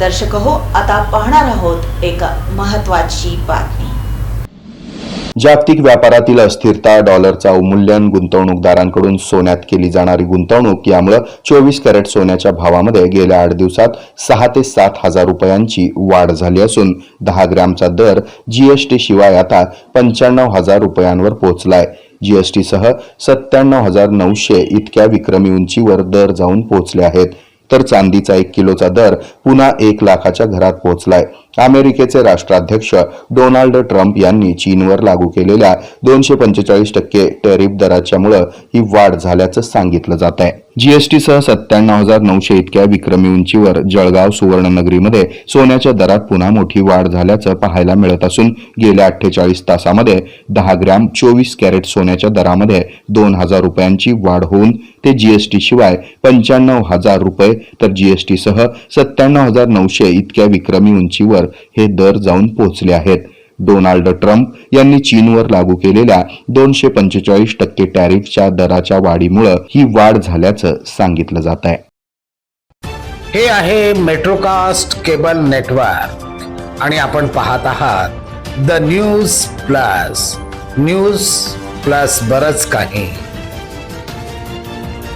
दर्शक हो आता पाहणार आहोत एक महत्वाची बातमी. जागतिक व्यापारातील अस्थिरता डॉलरचा अवमूल्यन गुंतवणूकदारांकडून सोन्यात केली जाणारी गुंतवणूक यामुळे चोवीस कॅरेट सोन्याच्या भावामध्ये गेल्या आठ दिवसात सहा ते सात हजार रुपयांची वाढ झाली असून दहा ग्रॅमचा दर जीएसटी शिवाय आता पंच्याण्णव हजार रुपयांवर पोहोचलाय. जीएसटीसह सत्त्याण्णव हजार नऊशे इतक्या विक्रमी उंचीवर दर जाऊन पोहोचले आहेत. तर चांदीचा एक किलोचा दर पुन्हा एक लाखाच्या घरात पोहोचलाय. अमेरिकेचे राष्ट्राध्यक्ष डोनाल्ड ट्रम्प यांनी चीनवर लागू केलेल्या दोनशे पंचेचाळीस टक्के टॅरिफ दराच्यामुळं ही वाढ झाल्याचं सांगितलं जात आहे जीएसटीसह सत्त्याण्णव हजार नऊशे इतक्या विक्रमी उंचीवर जळगाव सुवर्णनगरीमध्ये सोन्याच्या दरात पुन्हा मोठी वाढ झाल्याचं पाहायला मिळत असून गेल्या अठ्ठेचाळीस तासामध्ये दहा ग्रॅम चोवीस कॅरेट सोन्याच्या दरामध्ये दोन हजार रुपयांची वाढ होऊन ते जीएसटी शिवाय पंच्याण्णव हजार रुपये तर जीएसटीसह सत्त्याण्णव हजार नऊशे इतक्या विक्रमी उंचीवर हे दर जाऊन पोहोचले आहेत. डोनाल्ड ट्रम्प यांनी चीनवर लागू केलेल्या दोनशे पंचेचाळीस टक्के टॅरिफच्या दराच्या वाढीमुळं ही वाढ झाल्याचं सांगितलं जात आहे हे आहे मेट्रोकास्ट केबल नेटवर्क. आणि आपण पाहत आहात the news plus. News plus बरच काही.